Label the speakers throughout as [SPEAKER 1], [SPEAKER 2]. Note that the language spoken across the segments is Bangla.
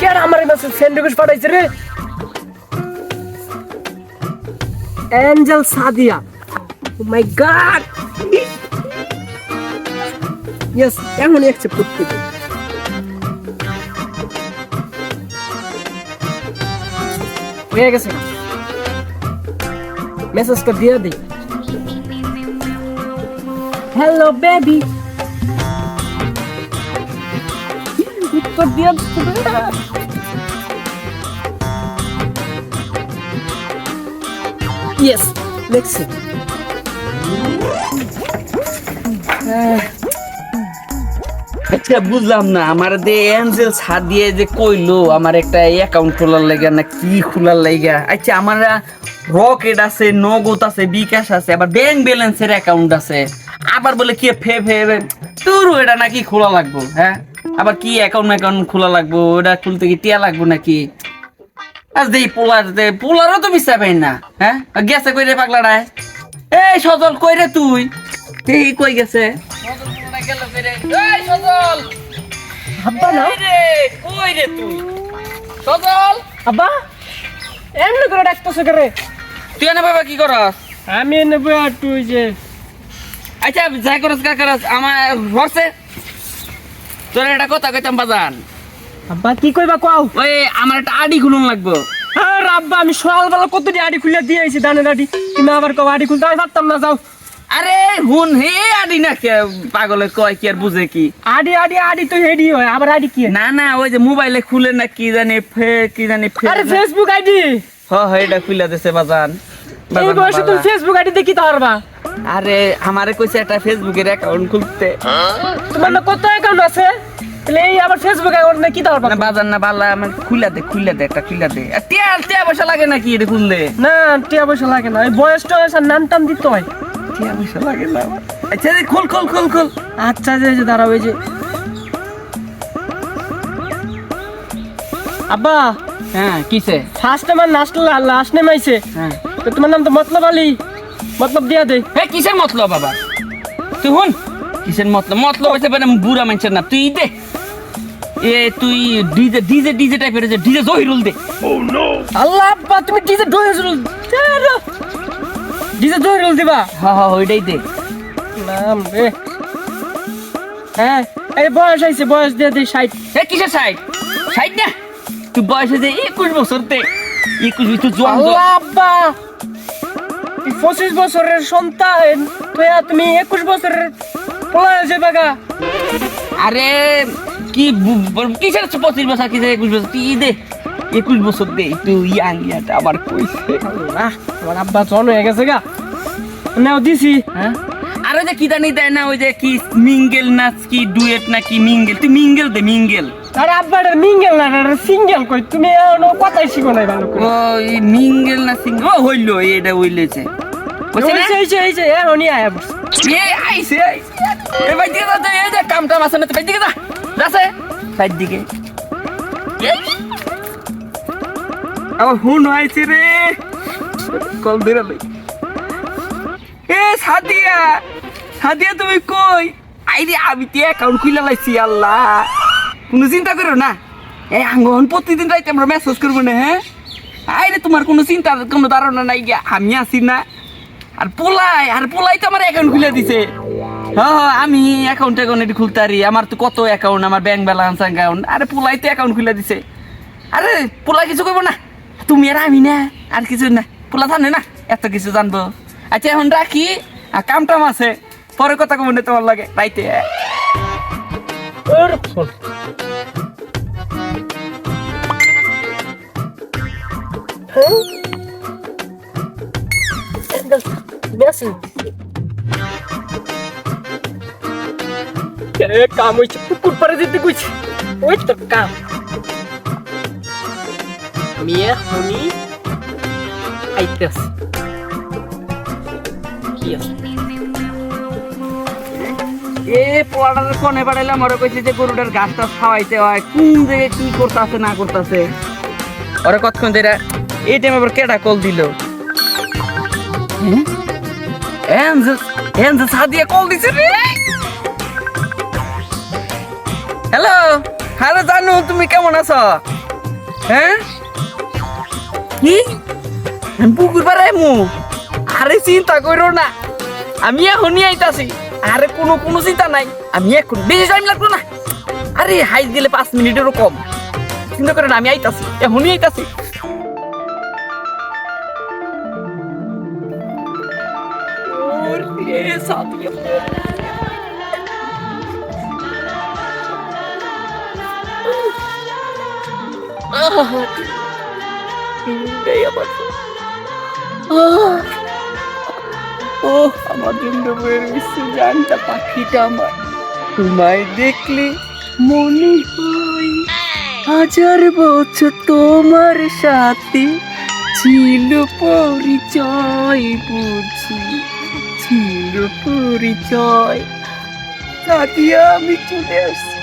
[SPEAKER 1] কেন আমার ফ্রেন্ড রিকোয়েস্ট পাঠাইছে রে? Angel Sadia. Oh my god yes এমনই অ্যাকসেপ্ট করতে হয়ে গেছে। মেসেজটা দিয়ে দিই হ্যালো বেবি উত্তর দিয়ে ইয়েস দেখছি
[SPEAKER 2] আচ্ছা বুঝলাম না। আমার যে এঞ্জেল ছাড় দিয়ে যে কইলো, আমার একটা অ্যাকাউন্ট খোলার লাগা না কি খোলার লাগা? আচ্ছা আমার রকেট আছে নগদ আছে বিকাশ আছে, আবার ব্যাংক ব্যালেন্সের অ্যাকাউন্ট আছে। আবার বলে কি ফে ফে, ফে- তোর এটা নাকি খোলা লাগবো হ্যাঁ? আবার কি অ্যাকাউন্ট অ্যাকাউন্ট খোলা লাগবো? ওটা খুলতে কি টিয়া লাগবো নাকি? আজ দেই পোলার দে পোলারও তো পাই না হ্যাঁ? গেছে কই রে পাগলাটায়? এই সজল কই রে তুই? এই কই গেছে? সজল
[SPEAKER 1] আব্বা না?
[SPEAKER 2] কই রে তুই সজল
[SPEAKER 1] আব্বা? এমনি করে ডাকতেছে করে?
[SPEAKER 2] তুই না বাবা কি করস?
[SPEAKER 1] আমি আর তুই যে
[SPEAKER 2] আচ্ছা যাই করস আমার হরছে তোর একটা কথা কইতাম বাজান।
[SPEAKER 1] আব্বা কি কইবা কও?
[SPEAKER 2] ওই আমার একটা আডি খুলুন লাগবো।
[SPEAKER 1] আর আব্বা আমি সকালবেলা কতটি আড়ি খুলে দিয়ে আইছি দানের আড়ি তুমি আবার কও আড়ি খুলতে আমি পারতাম না যাও।
[SPEAKER 2] আরে হুন হে আডি না কে পাগলে কয় কি আর বুঝে কি।
[SPEAKER 1] আড়ি আড়ি আড়ি তো হেডি হয় আবার আড়ি কি
[SPEAKER 2] না না ওই যে মোবাইলে খুলে না কি জানি ফে কি জানি ফে
[SPEAKER 1] আরে ফেসবুক আইডি?
[SPEAKER 2] হ হ এটা খুলে দিছে বাজান।
[SPEAKER 1] এই বয়সে তুমি ফেসবুক আইডি দেখি তো পারবা
[SPEAKER 2] আরে আমারে কইছে একটা ফেসবুকের অ্যাকাউন্ট খুলতে।
[SPEAKER 1] তোমার না কত অ্যাকাউন্ট আছে? তাহলে এই আবার ফেসবুক অ্যাকাউন্ট তো পারবা
[SPEAKER 2] না বাজার না বালা আমার খুলে দে খুলে দে একটা খুলে দে। আর টিয়া টিয়া পয়সা লাগে নাকি এটা খুললে
[SPEAKER 1] না টিয়া পয়সা লাগে না। ওই বয়স টয়স আর নাম টাম দিতে হয়।
[SPEAKER 2] টিয়া পয়সা লাগে না। আচ্ছা রে খোল খোল খোল খোল।
[SPEAKER 1] আচ্ছা যে যে দাঁড়াও এই যে। আব্বা
[SPEAKER 2] হ্যাঁ কিসে?
[SPEAKER 1] ফার্স্ট আমার লাস্ট লাস্ট নেম আইছে।
[SPEAKER 2] হ্যাঁ।
[SPEAKER 1] তো তোমার নাম তো মতলব আলী। মতলব দিয়া দে।
[SPEAKER 2] এ কিসের মতলব বাবা? তুই হুন কিসের মতলব? মতলব হইছে মানে বুড়া মানুষের না। তুই দে। এ তুই ডিজে ডিজে ডিজে টাইপের যে ডিজে জহিরুল দে।
[SPEAKER 1] আল্লাহ আব্বা তুমি ডিজে ডোয়েল ডিজে ডোয়েল দিবা।
[SPEAKER 2] হ্যাঁ হ্যাঁ ওইটাই দে।
[SPEAKER 1] নাম রে। হ্যাঁ এই বয়স আইছে বয়স দিয়ে দে ষাট।
[SPEAKER 2] এ কিসের সাইড সাইড না? তুই বয়স হয়েছে একুশ বছর তে একুশ তুই জোয়ান।
[SPEAKER 1] আল্লাহ আব্বা। পঁচিশ বছরের সন্তান তুই আর তুমি একুশ বছরের পোলা হয়েছে বাগা
[SPEAKER 2] আরে কি কিসের পঁচিশ বছর কিসের একুশ বছর? তুই দে একুশ বছর দে তুই ইয়াং ইয়াটা আবার কইছে।
[SPEAKER 1] আমার আব্বা জন হয়ে গেছে গা। নাও দিছি।
[SPEAKER 2] হ্যাঁ? আর ওই যে কি জানি দেয় না ওই যে কি মিঙ্গেল নাচ কি ডুয়েট না কি মিঙ্গেল? তুই মিঙ্গেল দে মিঙ্গেল।
[SPEAKER 1] আরে আব্বাটার মিঙ্গেল না এটা সিঙ্গেল কই? তুমি এখনও কথাই শিখো নাই ভালো করে।
[SPEAKER 2] ওই মিঙ্গেল না সিঙ্গেল? হইল এটা হইলেছে। হুন আইছে রে। কল ধরে এ সাদিয়া। সাদিয়া তুমি কই? আইরে আমি তো অ্যাকাউন্ট খুলে লাইছি আল্লাহ। কোনো চিন্তা করো না। এই আঙ্গন প্রতিদিন রাইতে আমরা মেসেজ করব না হ্যাঁ? আইরে, তোমার কোনো চিন্তা কোনো ধারণা নাই গিয়া, আমি আছি না। আর পোলাই আর পোলাই তো আমার অ্যাকাউন্ট খুলে দিছে। হ্যাঁ আমি অ্যাকাউন্ট অ্যাকাউন্ট এটি খুলতে পারি আমার তো কত অ্যাকাউন্ট আমার ব্যাংক ব্যালেন্স অ্যাকাউন্ট আরে পোলাই তো অ্যাকাউন্ট খুলে দিছে। আরে পোলা কিছু করব না, তুমি আর আমি না, আর কিছু না। পোলা জানে না, এত কিছু জানব। আচ্ছা এখন রাখি, আর কাম টাম আছে, পরে কথা না তোমার লাগে, রাইতে।
[SPEAKER 1] ওর ফোন মেসেজ এ কাম হইছে পুকুর পারে যেতে কইছে ওই তো কাম মিয়া হনি আইতাস কি আছে
[SPEAKER 2] এ পোলাটার ফোনে পাঠাইলাম ওরা কইছে যে গরুটার ঘাস টাস খাওয়াইতে হয়, কোন জায়গায় কি করতেছে, না করতেছে? ওরা কতক্ষণ ধরে এই টাইম আবার কেডা কল দিল? সাদিয়া কল দিছে রে! হ্যালো হ্যালো জানু, তুমি কেমন আছো? হ্যাঁ? কি? পুকুর পাড়ায় মু আরে চিন্তা করো না, আমি এখনই আইতাছি। আরে কোনো কোনো চিন্তা নাই। আমি এখন বেশি টাইম লাগল না। আরে হাইট গেলে পাঁচ মিনিটেরও কম। চিন্তা করে না আমি আইতাছি, এখনই আইতাছি। ওরে ও আমার জন্য বের হয়েছে জানটা পাখিটা আমার। তোমায় দেখলে মনে হয় হাজার বছর তোমার সাথে ছিল পরিচয় বুঝি ছিল পরিচয়। সাদিয়া আমি চলে আসছি।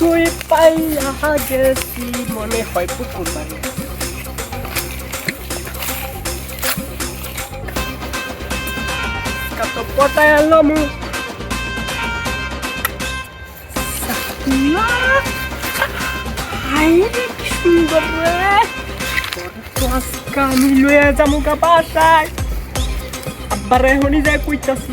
[SPEAKER 1] তুই পাইয়া গেছি মনে হয় পুকুর বাড়ি? কত পটায় কি সুন্দর রে। আজকে আমি লয়ে যাব গা বাসায়। আব্বার এখনই যায় কইতাছি।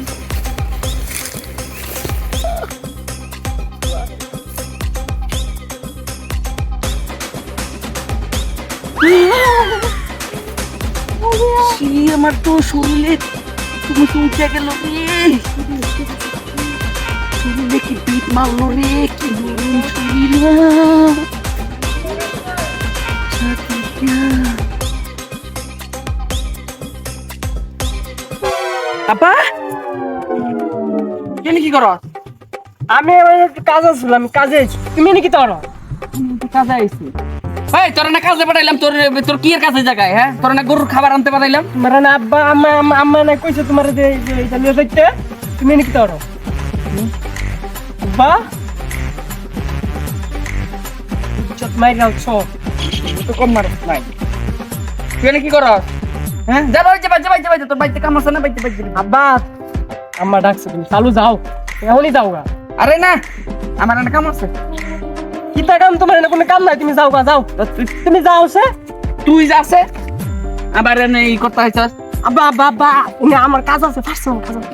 [SPEAKER 2] সি আমার তো শরীরে তুমি উঠে গেল রে। শরীরে কি পিট মারলো রে কি নরম শরীর আপা কেন কি করো?
[SPEAKER 1] আমি কাজ আসছিলাম কাজে আছি। তুমি নাকি তোর
[SPEAKER 2] কাজে আইছি। এই তোর না কাজে পাঠাইলাম তোর তোর কি এর কাছে জায়গায় হ্যাঁ? তোর না গরুর খাবার আনতে পাঠাইলাম।
[SPEAKER 1] তোমার না আব্বা আম্মা আম্মা আম্মা না কইছে তোমার যে এটা নিয়ে যাইতে। তুমি নাকি তোর বা চট মাই রাও ছ।
[SPEAKER 2] তো কম মার। নাই। তুই এনে কি করস? হ্যাঁ? যা তোর বাড়িতে কাম আছে না বাড়িতে বাড়িতে
[SPEAKER 1] আব্বা আম্মা ডাকছে তুমি চালু যাও। এখনই যাও
[SPEAKER 2] আরে না আমার একটা কাম আছে।
[SPEAKER 1] কিতা কাম তোমার এনে কোনো কাম নাই তুমি যাও গা যাও। তুমি যাও সে।
[SPEAKER 2] তুই যাচ্ছে আবার এনে ই করতে হইছস
[SPEAKER 1] আব্বা আব্বা আব্বা এনে আমার কাজ আছে পার্সোনাল কাজ আছে।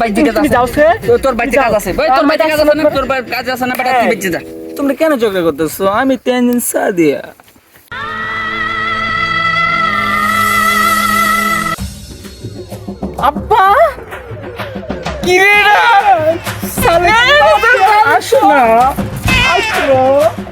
[SPEAKER 2] বাইর দিকে
[SPEAKER 1] তুমি
[SPEAKER 2] যাচ্ছে
[SPEAKER 1] যাও সে।
[SPEAKER 2] তো- তোর বাড়িতে কাজ আছে। তোর বাড়িতে কাজ আছে তোর কাজ আছে না বেটা তুই বেঁচে যা। তোমরা কেন ঝগড়া করতেছো? আমি তেনদিন সাদিয়া
[SPEAKER 1] আব্বা! কি রে? সালে আসো না। আসো